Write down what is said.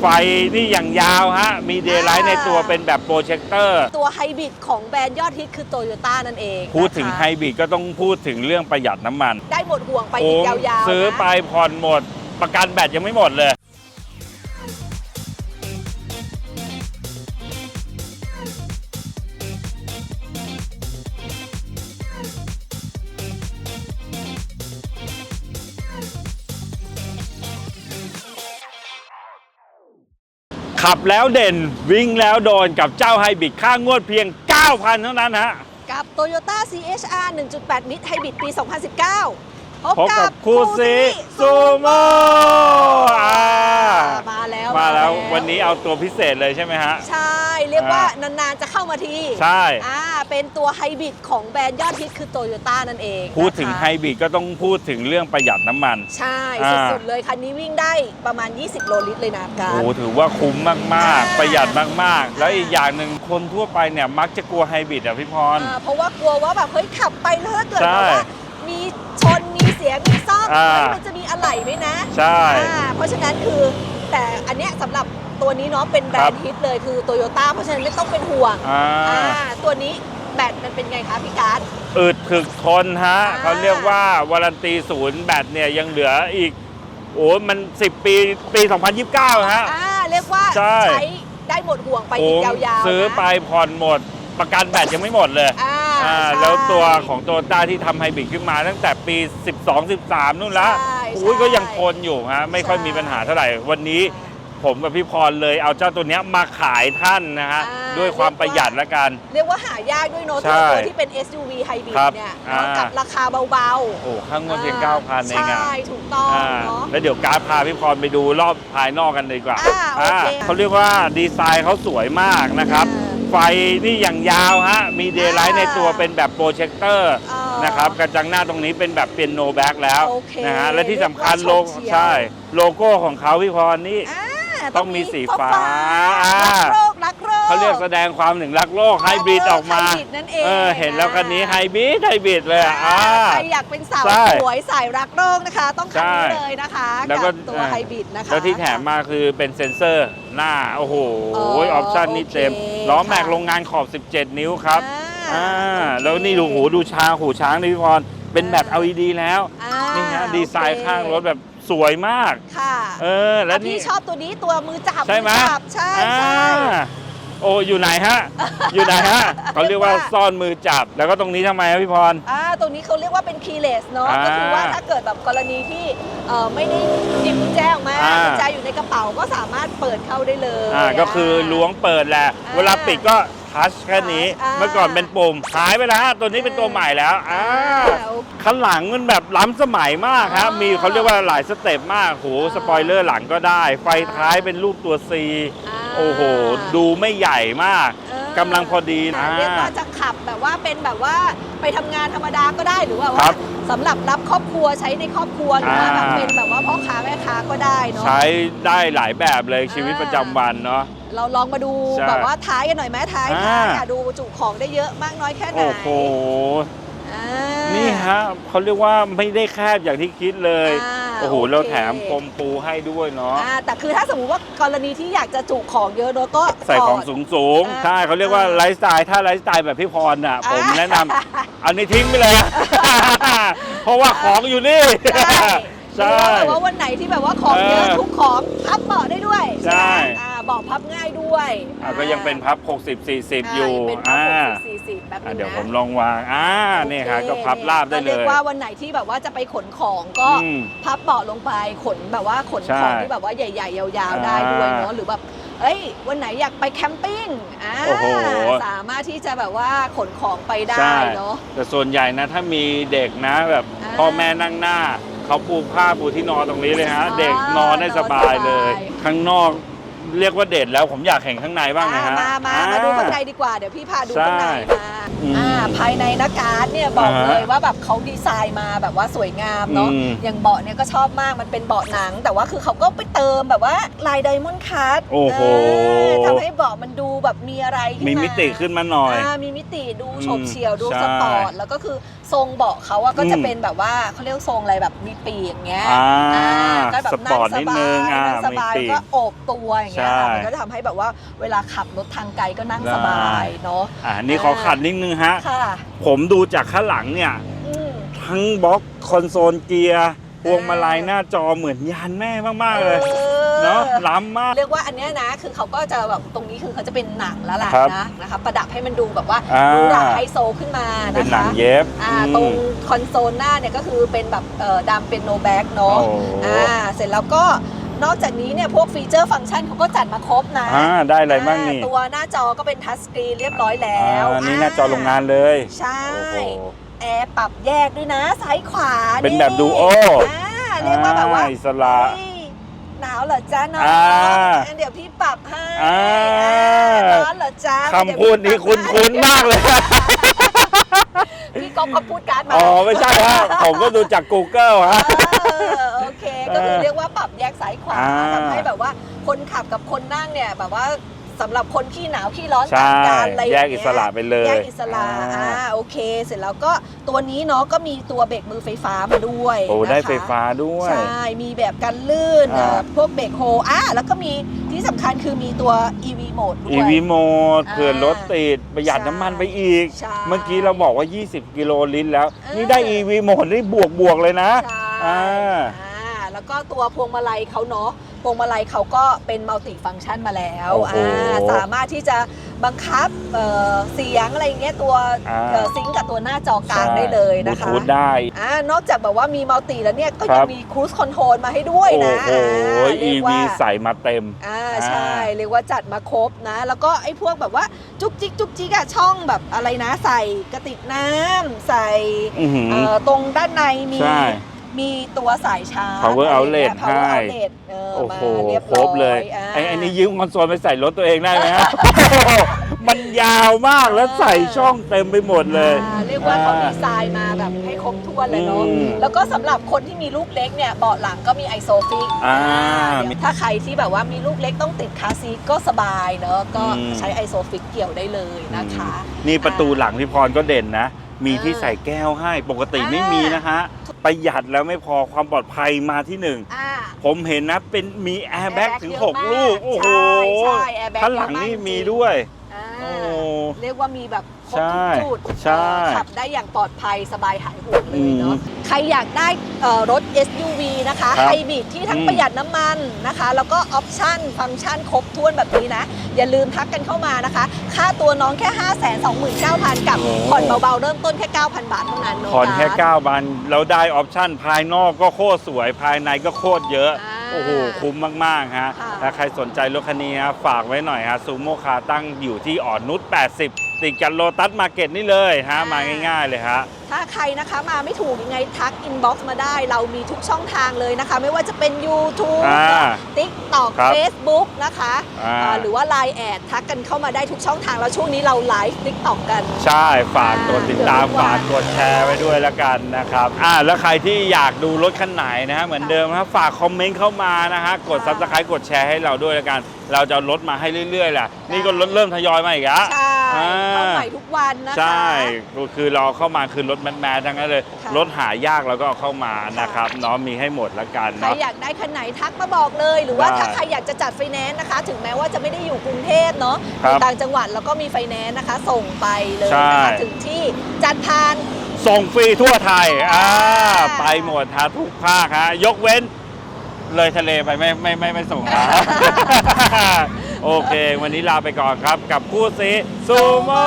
ไฟนี่อย่างยาวฮะ มีเดย์ไลท์ในตัวเป็นแบบโปรเจคเตอร์ ตัวไฮบริดของแบรนด์ยอดฮิตคือโตโยต้านั่นเองพูดถึงนะคะไฮบริดก็ต้องพูดถึงเรื่องประหยัดน้ำมัน ได้หมดห่วงไปโอ้อีกยาวๆซื้อนะ ไปผ่อนหมด ประกันแบตยังไม่หมดเลย ขับแล้วเด่นวิ่งแล้วโดนกับเจ้าไฮบริดค่างวดเพียง 9,000 เท่านั้นฮะ กับ Toyota CHR 1.8 Mid Hybrid ปี 2019พบ พบกักับบคูซีซูโม่อ่ามาแล้วมาแล้ววันนี้เอาตัวพิเศษเลยใช่ไหมฮะ ใช่ เรียกว่าอ่นานๆจะเข้ามาทีใช่อ่าเป็นตัวไฮบริดของแบรนด์ยอดฮิตคือโตโยต้านั่นเองพูดถึงนะคะไฮบริดก็ต้องพูดถึงเรื่องประหยัดน้ำมัน ใช่อ่าสุดๆเลยคันนี้วิ่งได้ประมาณ 20 โลลิตรเลยนะกาโอ้รโหถือว่าคุ้มมากอ่าๆประหยัดมากๆ แล้วอีกอย่างหนึ่งคนทั่วไปเนี่ยมักจะกลัวไฮบริดอะพี่พรอ่าเพราะว่ากลัวว่าแบบเฮ้ยขับไปแล้วถ้าเกิดใช่แบบว่ามีชนมีเสี ยมีซ่อมอ่าเฮ้ยมันจะมีอะไหล่ไหมนะใช่อ่าเพราะฉะนั้นคือแต่อันเนี้ยสำหรับตัวนี้เนาะเป็นแบรครันบด์ฮิตเลยคือโตโยต้าเพราะฉะนั้นไม่ต้องเป็นห่วงอ่าอ่าตัวนี้แบตมันเป็นไงคะพี่การดอึดถึกทนฮะอ่า เขาเรียกว่าวารันตีศูนย์แบตเนี่ยยังเหลืออีก โอ้มัน 10 ปีปี 2029 ฮะ อ่าเรียกว่าใช่ ได้หมดห่วงไปโอ้อีกยาวๆซื้อนะไปผ่อนหมด ประกันแบตยังไม่หมดเลย อ่า อ่าใช่แล้วตัวของโตโยต้าที่ทำไฮบริดขึ้นมาตั้งแต่ปี 12 13 นู่นละใช่อุ้ยใช่ก็ยังทนอยู่ฮะไม่ค่อยใช่มีปัญหาเท่าไหร่ วันนี้ผมกับพี่พรเลยเอาเจ้าตัวเนี้ยมาขายท่านนะฮะ อ่า ด้วยความประหยัดละกัน เรียกว่าหายากด้วยเนอะใช่ตัวที่เป็น SUV ไฮบริดครับเนี่ยอ่าเนาะกับราคาเบาโอ้ข้างๆงวดเพียง 9,000เองใช่อะถูกต้องอ่าเนาะ แล้วเดี๋ยวการดพาพี่พรไปดูรอบภายนอกกันเลยดีกว่าอ่าโอเคอ่าเขาเรียกว่าดีไซน์เขาสวยมากนะครับ อ่า ไฟนี่อย่างยาวฮะ มีเดย์ไลท์อ่าในตัวเป็นแบบโปรเจคเตอร์อ่านนะครับกระจังหน้าตรงนี้เป็นแบบเปียโนแบ็กแล้วโอเคนะฮะและที่สำคัญเรีโลยกโก้ว่าโฉบเฉี่ยว ใช่ โลโก้ของเขาพี่พรนี่ อ่าต้องมีสีฟ้าฟ้าอ่ารักโลกรักโลก เขาเรียกแสดงความถึงรักโลกไฮบริดออกมาไฮบริดนั่นเองเออเห็นแล้วคันนี้ไฮบริดไฮบริดเลยอะอ่า ใครอยากเป็นสาวใช่สวยสายรักโลกนะคะ ต้องคันนี้ใช่ เลยนะคะแล้วก็กับตัวไฮบริดนะคะ แล้วที่แถมมาคือเป็นเซ็นเซอร์หน้า โอ้โหอ๋อออปชั่นนี่เต็ม โอเค ล้อแม็กค่ะโรงงานขอบ 17 นิ้วครับอ่าอ่าโอเคแล้วนี่ดูหูดูช้างหูช้างนี่พี่พรเป็นแบบอ่า LED แล้วอ่านี่ฮะดีไซน์โอเคข้างรถแบบสวยมาก ค่ะ เออ แล้วอะนี่พี่ชอบตัวนี้ตัวมือจับใช่ไหมอจับใช่อ่าใช่ โอ้อยู่ไหนฮะ อยู่ไหนฮะเขาเรียกว่าเรียกว่าซ่อนมือจับ แล้วก็ตรงนี้ทำไมครับพี่พร อ่าตรงนี้เขาเรียกว่าเป็น keyless เนาะอ่าก็คือว่าถ้าเกิดแบบกรณีที่เอ่อไม่ได้หยิบกุญแจออกมาอ่า กุญแจอยู่ในกระเป๋าก็สามารถเปิดเข้าได้เลยอ่าก็คือล้วงเปิดแหละอ่าเวลาปิดก็ ทัชแค่นี้ อ่า เมื่อก่อนเป็นปุ่มหายไปแล้วฮะตัวนี้เป็นตัวใหม่แล้วอ่าโอเค ข้างหลังมันแบบล้ำสมัยมากครับอ๋อมีเขาเรียกว่าหลายสเต็ปมากโหอ่าสปอยเลอร์หลังก็ได้ ไฟท้ายเป็นรูปตัว C อ่า โอ้โห ดูไม่ใหญ่มากเออกำลังพอดีอ่านะ เรียกว่าจะขับแบบว่าเป็นแบบว่าไปทำงานธรรมดาก็ได้หรือว่าครัว่าบสำหรับรับครอบครัวใช้ในครอบครัวหรือว่าแบบอ่าเป็นแบบว่าพ่อค้าแม่ค้าก็ได้เนาะ ใช้ได้หลายแบบเลยชีวิตอ่าประจำวันเนาะ เราลองมาดูใช่แบบว่าท้ายกันหน่อยไหมท้ายอ่า ท้ายอะดูจุของได้เยอะมากน้อยแค่ไหนโอ้โห อ่า นี่ฮะเขาเรียกว่าไม่ได้แคบอย่างที่คิดเลย อ่าโอ้โห โอเค เราแถมพรมปูให้ด้วยเนาะ อ่าแต่คือถ้าสมมติว่ากรณีที่อยากจะจุของเยอะเนอะก็ใส่ของถดสูงสูงๆอ่าใช่เขาเรียกว่าอ่าไลฟ์สไตล์ ถ้าไลฟ์สไตล์แบบพี่พรน่ะ ผมอ่าแนะนำเอานี่ทิ้งไปเลยเพราะว่าของอยู่นี่ ใช่ ใช่ หรือว่าแบบว่าวันไหนที่แบบว่าของเยอะเออทุกของพับเบาะได้ด้วยใช่ ไหมอ่าเบาะพับง่ายด้วยอะก็ยังเป็นพับ 60 40 อยู่าเป็นพับอ่าหกสิบสี่สิบแบบอะนี้นะเดี๋ยวผมลองวางอ่านี่ฮะโอเคก็พับราบได้เลเรียยกว่าวันไหนที่แบบว่าจะไปขนของก็อืมพับเบาะลงไปขนแบบว่าขนใช่ของที่แบบว่าใหญ่ ๆ ยาวๆได้ด้วยเนาะหรือแบบเอ้ย วันไหนอยากไปแคมปิ้งอ่าโอ้โห สามารถที่จะแบบว่าขนของไปได้ใช่เนาะ แต่ส่วนใหญ่นะถ้ามีเด็กนะแบบอ่าพ่อแม่นั่งหน้า เขาปูผ้าปูที่นอนตรงนี้เลยฮะ อ่าเด็กนอนได้สบายเลย นอนสบาย ข้างนอก เรียกว่าเด็ดแล้วผมอยากเห็นข้างในบ้างนะฮะอ่มามาอ่มาดูข้างในดีกว่าเดี๋ยวพี่พาดูใช่ข้างในมาอืมอ่าภายในหนาการ์ดเนี่ยบอกอ่าฮะเลยว่าแบบเขาดีไซน์มาแบบว่าสวยงามเนาะอืมอย่างเบาะเนี่ยก็ชอบมากมันเป็นเบาะหนัง แต่ว่าคือเขาก็ไปเติมแบบว่าลายไดมอนด์คัตโอ้โหทำให้เบาะมันดูแบบมีอะไรขึ้นมีมามิติขึ้นมาหน่อยอ่ามีมิติดูอืมโฉบเฉี่ยวดูใช่สปอร์ตแล้วก็คือทรงเบาะเขาอะก็จะอืมเป็นแบบว่าเขาเรียกทรงอะไรแบบมีปีกอย่างเงี้ยอ่าก็แบบสปอร์ตนิดนึงนั่อ่างสบายนั่งสบายมีปีกก็โอบตัวอย่างอย่างเงี้ยค่ะใช่ มันก็จะทำให้แบบว่าเวลาขับรถทางไกลก็นั่งได้สบายเนาะ อ่านี่ขอขัดนิดนึงฮะ ค่ะผมดูจากข้างหลังเนี่ย อืม ทั้งบล็อกคอนโซลเกียร์พวงมาลัยหน้าจอเหมือนยานแม่มาก ๆ เลยออเนาะล้ำมาก เรียกว่าอันเนี้ยนะคือเขาก็จะแบบตรงนี้คือเขาจะเป็นหนังแล้วล่ะครับนะนะคะประดับให้มันดูแบบว่าอ่าดูหราไฮโซขึ้นมาเป็นนะหนัคะงเย็บอ่าอืมตรงคอนโซลหน้าเนี่ยก็คือเป็นแบบเอ่อดำเป็นโนแบ็กเนาะโอ้ อ่าเสร็จแล้วก็ นอกจากนี้เนี่ยพวกฟีเจอร์ฟังก์ชันเขาก็จัดมาครบนะอ่าได้อะไรบ้างนี่อ่ตัวหน้าจอก็เป็นทัชสกรีนเรียบร้อยแล้วอ่านี่หน้าจอโรงงานเลย ใช่โอ้โหแอร์ปรับแยกด้วยนะซ้ายขวาเป็นแบบดูโออ่าเรียกว่าแบบว่าอ่อิสระเฮ้ยหนาวเหรอจ๊ะน้องอ่างั้นเดี๋ยวพี่ปรับให้อ่าร้อนเหรอจ๊ะคำพูดนี้คุ้นๆมากเลยพี่ก๊อฟเขาพูดการ์ดมาอ๋อไม่ใช่ฮะผมก็ดูจาก Google ฮะเออโอเค ก็คือเรียกว่าปรับแยกซ้ายขวาอ่าทำให้แบบว่าคนขับกับคนนั่งเนี่ย แบบว่าสำหรับคนขี้หนาวขี้ร้อนใช่ต่างกันอะไรอย่างแยเงี้กอิสระไปเลยแยกอิสระอ่าโอเค เสร็จแล้วก็ตัวนี้เนาะก็มีตัวเบรกมือไฟฟ้ามาด้วยโอ้นะคะ ได้ไฟฟ้าด้วย ใช่ มีแบบกันลื่นอ่าเอ่อพวกเบรกโฮอะแล้วก็มีที่สำคัญคือมีตัว EV โหมดด้วย EV โหมดอ่าเผื่อรถติดประหยัดใช่น้ำมันไปอีก ใช่เมื่อกี้เราบอกว่า 20 กิโลลิตรแล้วเออนี่ได้ EV โหมดนี่บวกบวกๆเลยนะ ใช่อ่า อ่าแล้ว ก็ตัวพวงมาลัยเขาเนาะพวงมาลัยเขาก็เป็นมัลติฟังก์ชันมาแล้วโอ้โหอ่าสามารถที่จะบังคับเอ่อเสียงอะไรอย่างเงี้ยตัวอ่า เอ่อซิงก์กับตัวหน้าจอกลางได้เลยนะคะ บลูทูธได้ อ่านอกจากแบบว่ามีมัลติแล้วเนี่ย ก็ครัยังบ มีครู e คอนโทรลมาให้ด้วยโอ้นะโห อ่าเรียก EV ว่าใส่มาเต็ม อ่าอ่าใช่เรียกว่าจัดมาครบนะ แล้วก็ไอ้พวกแบบว่าจุกจิกจุกจิกอะช่องแบบอะไรนะ ใส่กระติกน้ำใส่อื้อหือ เอ่อตรงด้านในมีใช่ มีตัวสายชาร์จ Power อะไรอย่าง outlet เงี้ย Power ให้ outlet เออโอ้มาโหเรียบครร้อยบเลยา ไอ้ไอ้นี่ยืมคอนโซลไปใส่รถตัวเองได้ไหมฮะ มันยาวมากแล้วใส่ช่องเต็มไปหมดเลย อ่าเรียกว่าเขาอ่าดีไซน์มาแบบให้ครบถ้วนเลยเนาะ อืมแล้วก็สำหรับคนที่มีลูกเล็กเนี่ยเบาะหลังก็มีไอโซฟิกอ่าเดี๋ยวถ้าใครที่แบบว่ามีลูกเล็กต้องติดคาร์ซีทก็สบายเนาะก็อืม ใช้ไอโซฟิกเกี่ยวได้เลยนะคะ นี่ประตูหลังพี่พรก็เด่นนะ มีที่อ่าใส่แก้วให้ปกติอ่าไม่มีนะฮะ ประหยัดแล้วไม่พอความปลอดภัยมาที่หนึ่งอ่า ผมเห็นนะเป็นมีแอร์แบ็ก airbag ถึงเยอะมาก6ลูกโอ้โหใช่ใช่ airbag ข้างหลังเยอะมากนี่จริง มีด้วย อ่า โอ้ เรียกว่ามีแบบครบใช่ทุกจุดใช่เออขับได้อย่างปลอดภัยสบายหายห่วงเลยเนาะอืมใครอยากได้เอ่อรถ SUV นะคะครับไฮบริดที่ทั้งอืมประหยัดน้ำมันนะคะ แล้วก็ออปชั่นฟังก์ชันครบถ้วนแบบนี้นะ อย่าลืมทักกันเข้ามานะคะ ค่าตัวน้องแค่ 5 2 9 0 0 0 กับผ่อนเบาๆ เริ่มต้นแค่ 9,000 บาทเท่านั้นเนาะผ่อนแค่ะ9บันเราได้ออปชั่นภายนอกก็โคตรสวยภายในก็โคตรเยอะอ่า โอ้โห คุ้มมาก ๆ ฮะ ค่ะถ้าใครสนใจรถคันนี้ฮะฝากไว้หน่อยฮะซูโม่คาตั้งอยู่ที่อ่อนนุช80 ติดกันโลตัสมาร์เก็ตนี่เลยฮะมาง่ายๆเลยฮะ ถ้าใครนะคะมาไม่ถูกยังไงทักอินบ็อกซ์มาได้ เรามีทุกช่องทางเลยนะคะ ไม่ว่าจะเป็น YouTube อ่า TikTok ครับ Facebook นะคะอ่า อ่าหรือว่า Line แอดทักกันเข้ามาได้ทุกช่องทาง แล้วช่วงนี้เราไลฟ์ TikTok กัน ใช่ฝากกดติดตามเดี๋ยวทุกวันฝากกดแชร์ไว้ด้วยแล้วกันนะครับอ่าแล้วใครที่อยากดูรถคันไหนนะฮะเหมือนเดิมครับฝากคอมเมนต์เข้ามานะฮะกดค่ะ Subscribe กดแชร์ให้เราด้วยแล้วกัน เราจะเอารถมาให้เรื่อยๆแหละนี่ก็รถเริ่มทยอยมาอีกแล้ว ใช่อ่า เข้าใหม่ทุกวันนะคะ ใช่ก็คือเราเข้ามาคือรถแมสๆทั้งนั้นเลยค่ะรถหายากเราก็เอาเข้ามานะครับเนาะมีให้หมดละกันใครเนาะ อยากได้คันไหนทักมาบอกเลย หรือว่าได้ถ้าใครอยากจะจัดไฟแนนซ์นะคะ ถึงแม้ว่าจะไม่ได้อยู่กรุงเทพเนาะครัอยู่บต่างจังหวัดแล้วก็มีไฟแนนซ์นะคะ ส่งไปเลยใช่นะคะถึงที่จัดพาน ส่งฟรีทั่วไทยอ่าอ่าไปหมดฮะทุกภาคฮะยกเว้น เลยทะเลไปไม่ไม่ไม่ไม่ส่งนะ โอเค วันนี้ลาไปก่อนครับ กับคู่ซีซูโม่